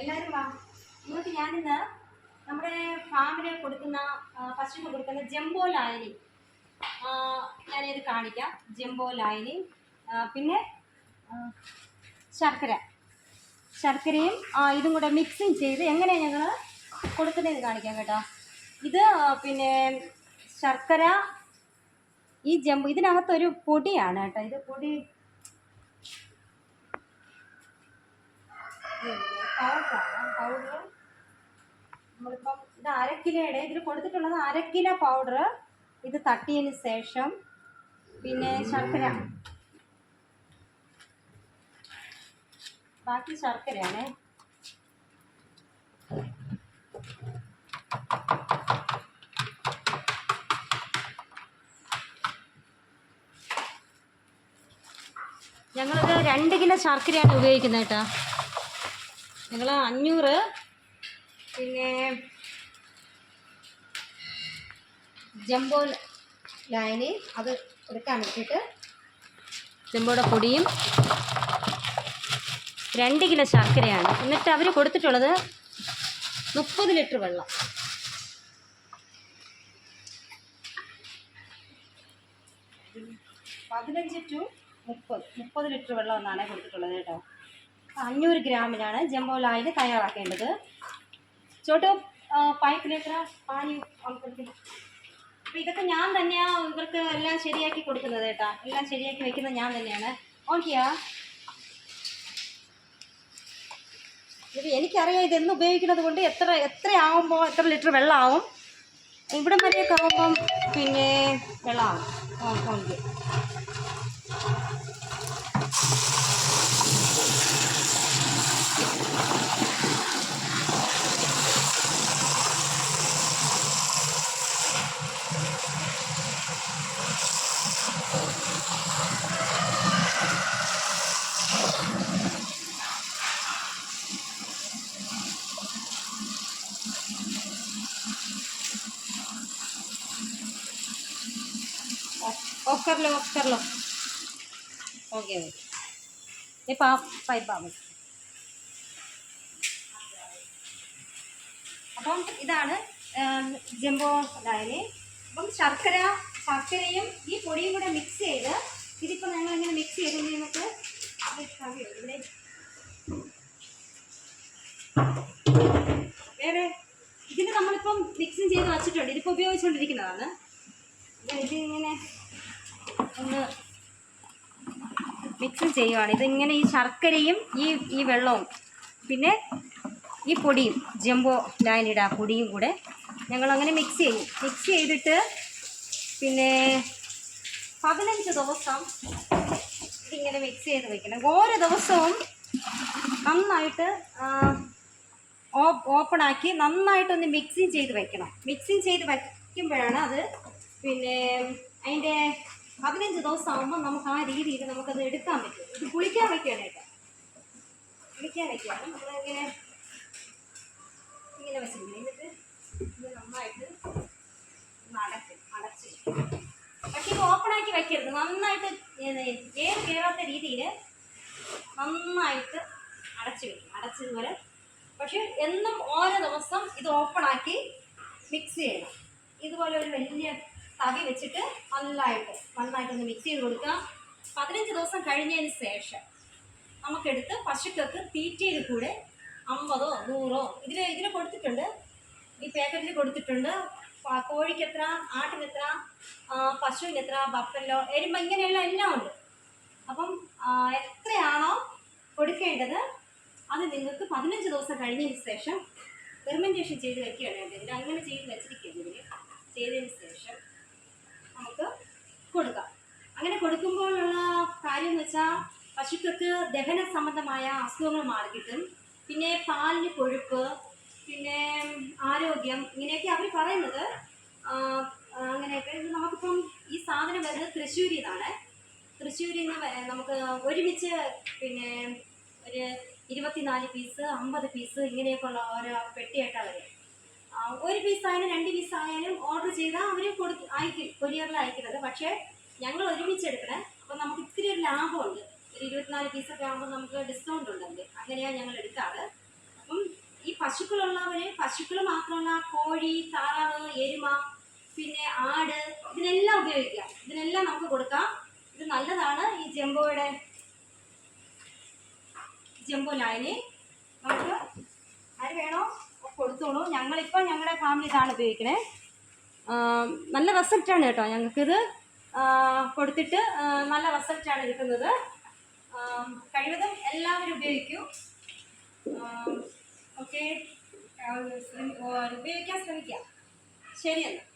എല്ലാവരും വാ. ഇങ്ങോട്ട് ഞാനിന്ന് നമ്മുടെ ഫാമിന് കൊടുക്കുന്ന പശുവിന് കൊടുക്കുന്ന ജംബോ ലായനി ഞാനിത് കാണിക്കാം. ജംബോ ലായനി പിന്നെ ശർക്കര. ശർക്കരയും ഇതും കൂടെ മിക്സിങ് ചെയ്ത് എങ്ങനെയാണ് ഞങ്ങൾ കൊടുക്കുന്നതെന്ന് കാണിക്കാം കേട്ടോ. ഇത് പിന്നെ ശർക്കര ഈ ജംബോ ഇതിനകത്തൊരു പൊടിയാണ് കേട്ടോ. ഇത് പൊടി പൗഡറാണ് പൗഡർ നമ്മളിപ്പം ഇത് അരക്കിലയുടെ കിലോയുടെ ഇതിൽ കൊടുത്തിട്ടുള്ളത് അരക്കില കിലോ പൗഡർ ഇത് തട്ടിയതിന് ശേഷം പിന്നെ ശർക്കര. ബാക്കി ശർക്കരയാണ്. ഞങ്ങളിത് രണ്ട് കിലോ ശർക്കരയാണ് ഉപയോഗിക്കുന്നത് കേട്ടോ. ഞങ്ങൾ അഞ്ഞൂറ്. പിന്നെ ജംബോ ലൈനി അത് എടുക്കാൻ വേണ്ടിയിട്ട് ജംബോയുടെ പൊടിയും രണ്ട് കിലോ ശർക്കരയാണ്. എന്നിട്ട് അവർ കൊടുത്തിട്ടുള്ളത് മുപ്പത് ലിറ്റർ വെള്ളം. പതിനഞ്ച് ടു മുപ്പത്. മുപ്പത് ലിറ്റർ വെള്ളം എന്നാണ് കൊടുത്തിട്ടുള്ളത് കേട്ടോ. അഞ്ഞൂറ് ഗ്രാമിനാണ് ജംബോ ലായിൽ തയ്യാറാക്കേണ്ടത്. ചോട്ടു പൈപ്പിന് എത്ര പാനി അപ്പം ഇതൊക്കെ ഞാൻ തന്നെയാണ് ഇവർക്ക് എല്ലാം ശരിയാക്കി കൊടുക്കുന്നത് കേട്ടോ. എല്ലാം ശരിയാക്കി വെക്കുന്നത് ഞാൻ തന്നെയാണ്. ഓക്കെയാ എനിക്കറിയാം ഇതെന്ന് ഉപയോഗിക്കുന്നത് കൊണ്ട് എത്ര എത്ര ആവുമ്പോൾ എത്ര ലിറ്റർ വെള്ളമാവും ഇവിടം വരെയൊക്കെ ആവുമ്പം പിന്നെ വെള്ളമാവും ഓക്കെ ഓഫ് कर लो ऑफ कर लो ओके ओके ये पाप पाइप ആവും അപ്പം ഇതാണ് ജംബോ ലായനി അപ്പം ശർക്കര ശർക്കരയും ഈ പൊടിയും കൂടെ മിക്സ് ചെയ്ത് ഇതിപ്പോൾ ഞങ്ങൾ ഇങ്ങനെ മിക്സ് ചെയ്ത് നമുക്ക് ഇവിടെ വേറെ ഇതിന് നമ്മളിപ്പം മിക്സിങ് ചെയ്ത് വച്ചിട്ടുണ്ട്. ഇതിപ്പോൾ ഉപയോഗിച്ചുകൊണ്ടിരിക്കുന്നതാണ് ഇതിങ്ങനെ ഒന്ന് മിക്സ് ചെയ്യുവാണ്. ഇതിങ്ങനെ ഈ ശർക്കരയും ഈ ഈ വെള്ളവും പിന്നെ ഈ പൊടിയും ജംബോ ലായനിയുടെ ആ പൊടിയും കൂടെ ഞങ്ങളങ്ങനെ മിക്സ് ചെയ്യും. മിക്സ് ചെയ്തിട്ട് പിന്നെ പതിനഞ്ച് ദിവസം ഇതിങ്ങനെ മിക്സ് ചെയ്ത് വെക്കണം. ഓരോ ദിവസവും നന്നായിട്ട് ഓപ്പണാക്കി നന്നായിട്ടൊന്ന് മിക്സിങ് ചെയ്ത് വെക്കണം. മിക്സിങ് ചെയ്ത് വയ്ക്കുമ്പോഴാണ് അത് പിന്നെ അതിന്റെ പതിനഞ്ച് ദിവസം ആകുമ്പോൾ നമുക്ക് ആ രീതിയിൽ നമുക്കത് എടുക്കാൻ പറ്റും. ഇത് കുളിക്കാൻ വയ്ക്കുകയാണ് കേട്ടോ. കുളിക്കാൻ വയ്ക്കുകയാണ് നമ്മളിങ്ങനെ ഇങ്ങനെ വെച്ചിരിക്കുന്നത് എന്നിട്ട് ഇത് നന്നായിട്ട് ഒന്ന് അടച്ച് അടച്ച് പക്ഷേ ഇത് ഓപ്പണാക്കി നന്നായിട്ട് ഏത് കയറാത്ത രീതിയിൽ നന്നായിട്ട് അടച്ച് വെക്കും. അടച്ചതുപോലെ. പക്ഷെ എന്നും ഓരോ ദിവസം ഇത് ഓപ്പൺ ആക്കി മിക്സ് ചെയ്യണം. ഇതുപോലെ ഒരു വലിയ തവി വെച്ചിട്ട് നന്നായിട്ട് നന്നായിട്ടൊന്ന് മിക്സ് ചെയ്ത് കൊടുക്കുക. പതിനഞ്ച് ദിവസം കഴിഞ്ഞതിന് ശേഷം നമുക്കെടുത്ത് പശുക്കൾക്ക് തീറ്റയിൽ കൂടെ അമ്പതോ നൂറോ ഇതിൽ ഇതിൽ കൊടുത്തിട്ടുണ്ട്. ഈ പാക്കറ്റിൽ കൊടുത്തിട്ടുണ്ട്. പ- കോഴിക്കെത്ര ആട്ടിനെത്ര പശുവിന് പശുവിനെത്ര ബഫല്ലോ എരുമ ഇങ്ങനെയുള്ള എല്ലാം ഉണ്ട്. അപ്പം എത്രയാണോ കൊടുക്കേണ്ടത് അത് നിങ്ങൾക്ക് പതിനഞ്ച് ദിവസം കഴിഞ്ഞതിന് ശേഷം ഫെർമെന്റേഷൻ ചെയ്ത് വെക്കുകയാണ് ഇതിൽ അങ്ങനെ ചെയ്ത് വെച്ചിരിക്കുന്നതിൽ ചെയ്തതിന് ശേഷം നമുക്ക് കൊടുക്കാം. അങ്ങനെ കൊടുക്കുമ്പോഴുള്ള കാര്യം എന്ന് വെച്ചാൽ പശുക്കൾക്ക് ദഹന സംബന്ധമായ അസുഖങ്ങൾ മാറി കിട്ടും പിന്നെ പാലിന് കൊഴുപ്പ് പിന്നെ ആരോഗ്യം ഇങ്ങനെയൊക്കെ അവർ പറയുന്നത്. അങ്ങനെയൊക്കെ ഇത് നമുക്കിപ്പം ഈ സാധനം വരുന്നത് തൃശ്ശൂരിൽ നിന്നാണ് തൃശ്ശൂരിൽ നിന്ന് നമുക്ക് ഒരുമിച്ച് പിന്നെ ഒരു ഇരുപത്തിനാല് പീസ് അമ്പത് പീസ് ഇങ്ങനെയൊക്കെയുള്ള ഓരോ പെട്ടിയായിട്ടാണ് വരും ഒരു പീസായാലും രണ്ട് പീസായാലും ഓർഡർ ചെയ്താൽ അവർ കൊടു അയക്കും കൊരിയറിൽ അയക്കുന്നത്. പക്ഷേ ഞങ്ങൾ ഒരുമിച്ച് എടുക്കണേ. അപ്പം നമുക്ക് ഇത്തിരി ഒരു ലാഭമുണ്ട്. ഒരു ഇരുപത്തിനാല് പീസൊക്കെ ആകുമ്പോൾ നമുക്ക് ഡിസ്കൗണ്ട് ഉണ്ട് അങ്ങനെയാണ് ഞങ്ങൾ എടുക്കാറ്. പശുക്കളുള്ളവർ പശുക്കൾ മാത്രമല്ല കോഴി താറാവ് എരുമ പിന്നെ ആട് ഇതിനെല്ലാം ഉപയോഗിക്കാം. ഇതിനെല്ലാം നമുക്ക് കൊടുക്കാം. ഇത് നല്ലതാണ് ഈ ജംബോയുടെ ജംബോ ലൈന് നമുക്ക് ആര് വേണോ കൊടുത്തോളൂ. ഞങ്ങളിപ്പോൾ ഞങ്ങളുടെ ഫാമിലി ഇതാണ് ഉപയോഗിക്കണേ. നല്ല റിസൾട്ടാണ് കേട്ടോ. ഞങ്ങൾക്കിത് കൊടുത്തിട്ട് നല്ല റിസൾട്ടാണ് കിട്ടുന്നത്. കഴിവതും എല്ലാവരും ഉപയോഗിക്കൂ. ഓക്കെ ഉപയോഗിക്കാൻ ശ്രമിക്കാം ശരിയെന്നാൽ